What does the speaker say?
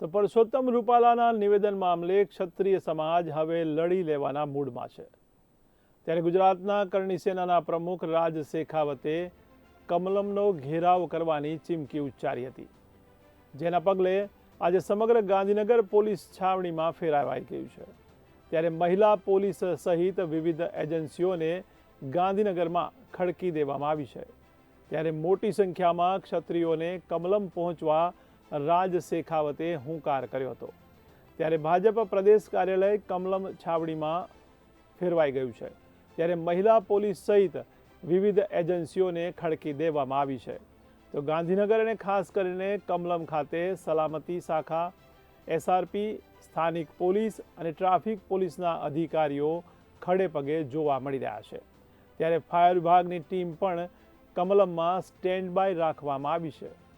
તો પરસોત્તમ રૂપાલાના નિવેદન મામલે ક્ષત્રિય સમાજ હવે લડી લેવાના મૂડમાં છે. ત્યારે ગુજરાતના કરણી સેનાના પ્રમુખ રાજ શેખાવતે કમલમનો ઘેરાવ કરવાની ચીમકી ઉચ્ચારી હતી. જેના પગલે આજે સમગ્ર ગાંધીનગર પોલીસ છાવણીમાં ફેરવાઈ ગયું છે. ત્યારે મહિલા પોલીસ સહિત વિવિધ એજન્સીઓને ગાંધીનગરમાં ખડકી દેવામાં આવી છે. ત્યારે મોટી સંખ્યામાં ક્ષત્રિયોને કમલમ પહોંચવા રાજ શેખાવતે હુંકાર કર્યો હતો. ત્યારે ભાજપ પ્રદેશ કાર્યાલય કમલમ છાવણીમાં ફેરવાઈ ગયું છે. ત્યારે મહિલા પોલીસ સહિત વિવિધ એજન્સીઓને ખડકી દેવામાં આવી છે. તો ગાંધીનગર અને ખાસ કરીને કમલમ ખાતે સલામતી શાખા, એસઆરપી, સ્થાનિક પોલીસ અને ટ્રાફિક પોલીસના અધિકારીઓ ખડે પગે જોવા મળી રહ્યા છે. ત્યારે ફાયર વિભાગની ટીમ પણ કમલમમાં સ્ટેન્ડ બાય રાખવામાં આવી છે.